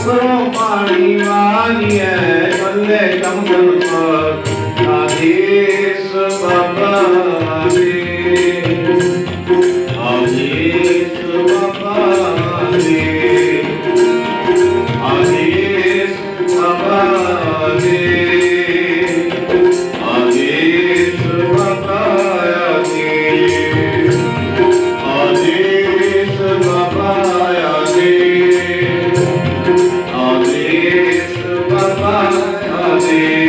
ઉપરો પાણી વાલીએ બલ્લે કમ Ganpat આધી Hare my Hare